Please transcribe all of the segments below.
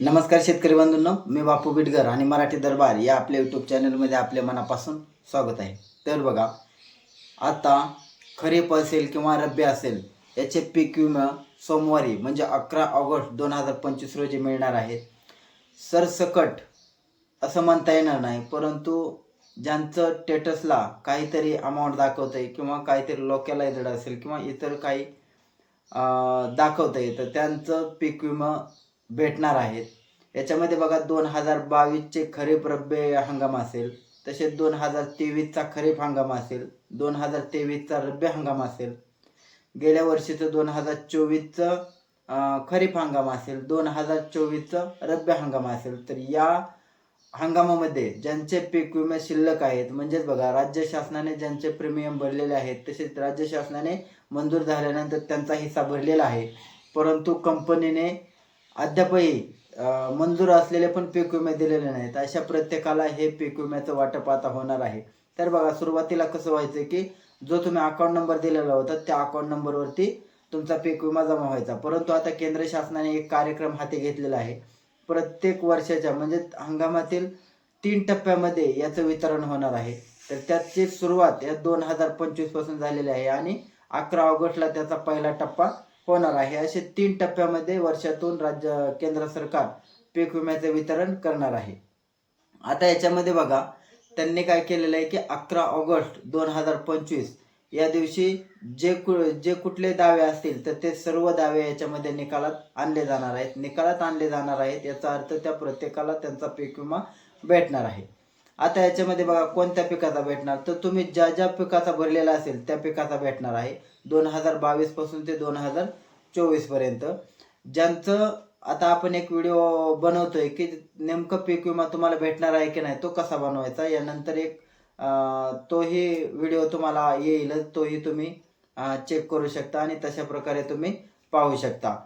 नमस्कार शेतकरी बंधूंनो मी बापू बिटगर आणि मराठी दरबार या आपल्या यूट्यूब चॅनलमध्ये आपल्या मनापासून स्वागत आहे. तर बघा आता खरीप असेल किंवा रब्बी असेल याचे पीक विमा सोमवारी म्हणजे अकरा ऑगस्ट दोन हजार पंचवीस रोजी मिळणार आहेत सरसकट असं म्हणता येणार नाही परंतु ज्यांचं टेटसला काहीतरी अमाऊंट दाखवतं आहे किंवा काहीतरी लोकॅलायझड असेल किंवा इतर काही दाखवतं आहे तर त्यांचं पीक विमा भेटणार आहेत. याच्यामध्ये बघा दोन हजार बावीसचे खरीप रब्बी हंगाम असेल तसेच दोन हजार तेवीसचा खरीप हंगाम असेल दोन हजार तेवीसचा रब्बी हंगाम असेल गेल्या वर्षीचं दोन हजार चोवीसचं खरीप हंगाम असेल दोन हजार चोवीसचं रब्बी हंगाम असेल. तर या हंगामामध्ये ज्यांचे पीक विमे शिल्लक आहेत म्हणजेच बघा राज्य शासनाने ज्यांचे प्रीमियम भरलेले आहेत तसेच राज्य शासनाने मंजूर झाल्यानंतर त्यांचा हिस्सा भरलेला आहे. परंतु कंपनीने अद्यापही मंजूर असलेले पण पीक विमे दिलेले नाहीत. अशा प्रत्येकाला हे पीक विम्याचं वाटप आता होणार आहे. तर बघा सुरुवातीला कसं व्हायचं की जो तुम्ही अकाउंट नंबर दिलेला होता त्या अकाउंट नंबरवरती तुमचा पीक विमा जमा व्हायचा. परंतु आता केंद्र शासनाने एक कार्यक्रम हाती घेतलेला आहे. प्रत्येक वर्षाच्या म्हणजे हंगामातील तीन टप्प्यामध्ये याचं वितरण होणार आहे. तर त्याची सुरुवात या दोन हजार पंचवीसपासून झालेली आहे आणि अकरा ऑगस्टला त्याचा पहिला टप्पा होणार आहे. असे तीन टप्प्यामध्ये वर्षातून राज्य केंद्र सरकार पीक विम्याचे वितरण करणार आहे. आता याच्यामध्ये बघा त्यांनी काय केलेलं आहे की अकरा ऑगस्ट दोन हजार पंचवीस या दिवशी जे कु जे कुठले दावे असतील तर ते सर्व दावे याच्यामध्ये निकालात आणले जाणार आहेत. निकालात आणले जाणार आहेत याचा अर्थ त्या प्रत्येकाला त्यांचा पीक विमा भेटणार आहे. आता याच्यामध्ये बघा कोणत्या पिकाचा भेटणार? तर तुम्ही ज्या ज्या पिकाचा भरलेला असेल त्या पिकाचा भेटणार आहे. दोन हजार बावीसपासून ते दोन हजार चोवीसपर्यंत. ज्यांचं आता आपण एक व्हिडिओ बनवतोय की नेमकं पीक विमा तुम्हाला भेटणार आहे की नाही तो कसा बनवायचा? यानंतर एक तोही व्हिडिओ तुम्हाला येईलच तोही तुम्ही चेक करू शकता आणि तशा प्रकारे तुम्ही पाहू शकता.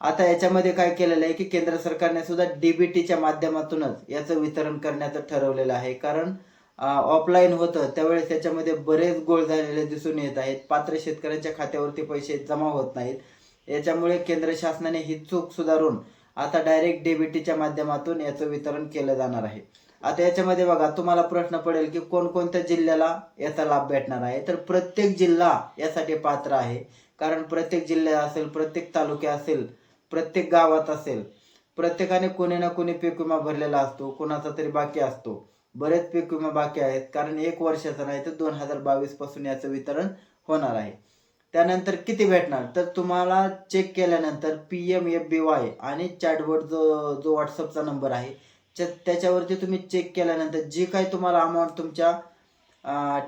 आता याच्यामध्ये काय केलेलं आहे की केंद्र सरकारने सुद्धा डीबीटीच्या माध्यमातूनच याचं वितरण करण्याचं ठरवलेलं आहे. कारण ऑफलाईन होतं त्यावेळेस त्याच्यामध्ये बरेच गोळ झालेले दिसून येत आहेत. पात्र शेतकऱ्यांच्या खात्यावरती पैसे जमा होत नाहीत. याच्यामुळे केंद्र शासनाने ही चूक सुधारून आता डायरेक्ट डीबीटीच्या माध्यमातून याचं वितरण केलं जाणार आहे. आता याच्यामध्ये बघा तुम्हाला प्रश्न पडेल की कोणकोणत्या जिल्ह्याला याचा लाभ भेटणार आहे? तर प्रत्येक जिल्हा यासाठी पात्र आहे. कारण प्रत्येक जिल्हा असेल प्रत्येक तालुक्या असेल प्रत्येक गावात असेल. प्रत्येकाने कोणी ना कोणी पीक विमा भरलेला असतो. कोणाचा तरी बाकी असतो. बरेच पीक विमा बाकी आहेत. कारण एक वर्षाचा नाही तर दोन हजार बावीसपासून याचं वितरण होणार आहे. त्यानंतर किती भेटणार? तर तुम्हाला चेक केल्यानंतर P M F B Y आणि चॅटबोर्ड जो जो व्हॉट्सअपचा नंबर आहे त्याच्यावरती तुम्ही चेक केल्यानंतर जी काही तुम्हाला अमाऊंट तुमच्या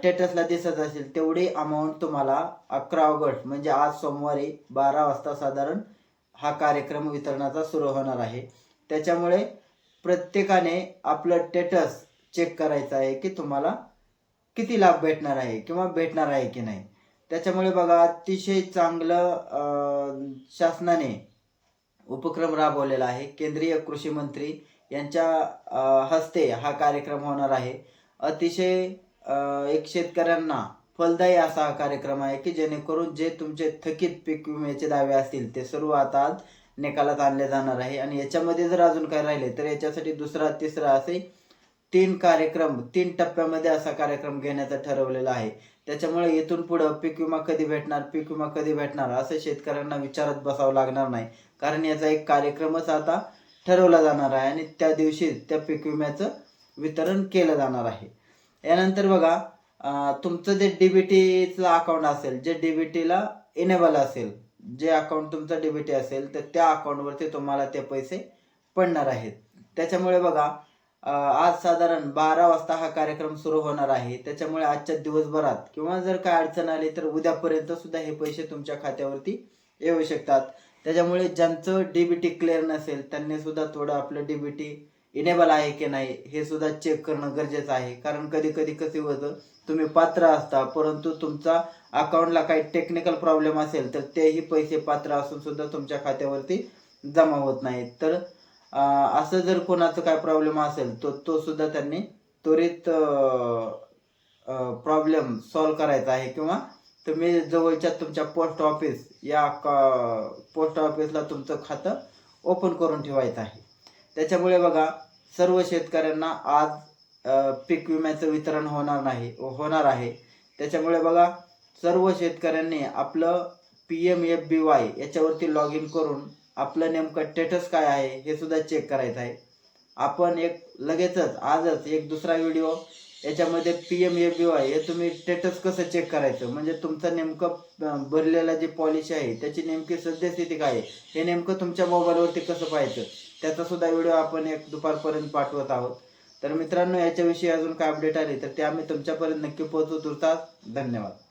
टेटसला दिसत असेल तेवढी अमाऊंट तुम्हाला अकरा ऑगस्ट म्हणजे आज सोमवारी बारा वाजता साधारण हा कार्यक्रम वितरणाचा सुरू होणार आहे. त्याच्यामुळे प्रत्येकाने आपलं टेटस चेक करायचं आहे की तुम्हाला किती लाभ भेटणार आहे किंवा भेटणार आहे की नाही. त्याच्यामुळे बघा अतिशय चांगलं शासनाने उपक्रम राबवलेला आहे. केंद्रीय कृषी मंत्री यांच्या हस्ते हा कार्यक्रम होणार आहे. अतिशय एक शेतकऱ्यांना फलदायी असा हा कार्यक्रम आहे की जेणेकरून जे तुमचे थकीत पीक विम्याचे दावे असतील ते सर्व आता आज निकालात आणले जाणार आहे. आणि याच्यामध्ये जर अजून काय राहिले तर याच्यासाठी दुसरा तिसरा असे तीन कार्यक्रम तीन टप्प्यामध्ये असा कार्यक्रम घेण्याचा ठरवलेला आहे. त्याच्यामुळे इथून पुढं पीक विमा कधी भेटणार पीक विमा कधी भेटणार असं शेतकऱ्यांना विचारत बसावं लागणार नाही. कारण याचा एक कार्यक्रमच आता ठरवला जाणार आहे आणि त्या दिवशी त्या पीक विम्याचं वितरण केलं जाणार आहे. यानंतर बघा तुमचं जे डीबीटीचं अकाउंट असेल जे डीबीटीला इनेबल असेल जे अकाउंट तुमचं डीबीटी असेल तर त्या अकाउंटवरती तुम्हाला ते पैसे पडणार आहेत. त्याच्यामुळे बघा आज साधारण बारा वाजता हा कार्यक्रम सुरू होणार आहे. त्याच्यामुळे आजच्या दिवसभरात किंवा जर काय अडचण आली तर उद्यापर्यंत सुद्धा हे पैसे तुमच्या खात्यावरती येऊ शकतात. त्याच्यामुळे ज्यांचं डीबीटी क्लिअर नसेल त्यांनी सुद्धा थोडं आपलं डीबीटी इनेबल आहे की नाही हे सुद्धा चेक करणं गरजेचं आहे. कारण कधी कधी कसे होतं तुम्ही पात्र असता परंतु तुमचा अकाउंटला काही टेक्निकल प्रॉब्लेम असेल तर तेही पैसे पात्र असून सुद्धा तुमच्या खात्यावरती जमा होत नाहीत तर असं जर कोणाचं काय प्रॉब्लेम असेल तो तो सुद्धा त्यांनी त्वरित प्रॉब्लेम सॉल्व करायचा आहे. किंवा तुम्ही जवळच्या तुमच्या पोस्ट ऑफिस या पोस्ट ऑफिसला तुमचं खातं ओपन करून ठेवायचं आहे. त्याच्यामुळे बघा सर्व शेतकऱ्यांना आज पीक विम्याचं वितरण होणार नाही होणार आहे. त्याच्यामुळे बघा सर्व शेतकऱ्यांनी आपलं P M F B Y याच्यावरती लॉग इन करून आपलं नेमकं स्टेटस काय आहे हे सुद्धा चेक करायचं आहे. आपण एक लगेचच आजच एक दुसरा व्हिडिओ याच्यामध्ये P M A B Y हे तुम्ही स्टेटस कसं चेक करायचं? म्हणजे तुमचं नेमकं भरलेला भरलेलं जी पॉलिसी आहे त्याची नेमकी सद्यस्थिती काय आहे? हे नेमकं तुमच्या मोबाईलवरती कसं पाहायचं? त्याचा सुद्धा व्हिडिओ आपण एक दुपारपर्यंत पाठवत आहोत. तर मित्रांनो याच्याविषयी अजून काय अपडेट आली तर ते आम्ही तुमच्यापर्यंत नक्की पोहोचू. तुर्तास धन्यवाद.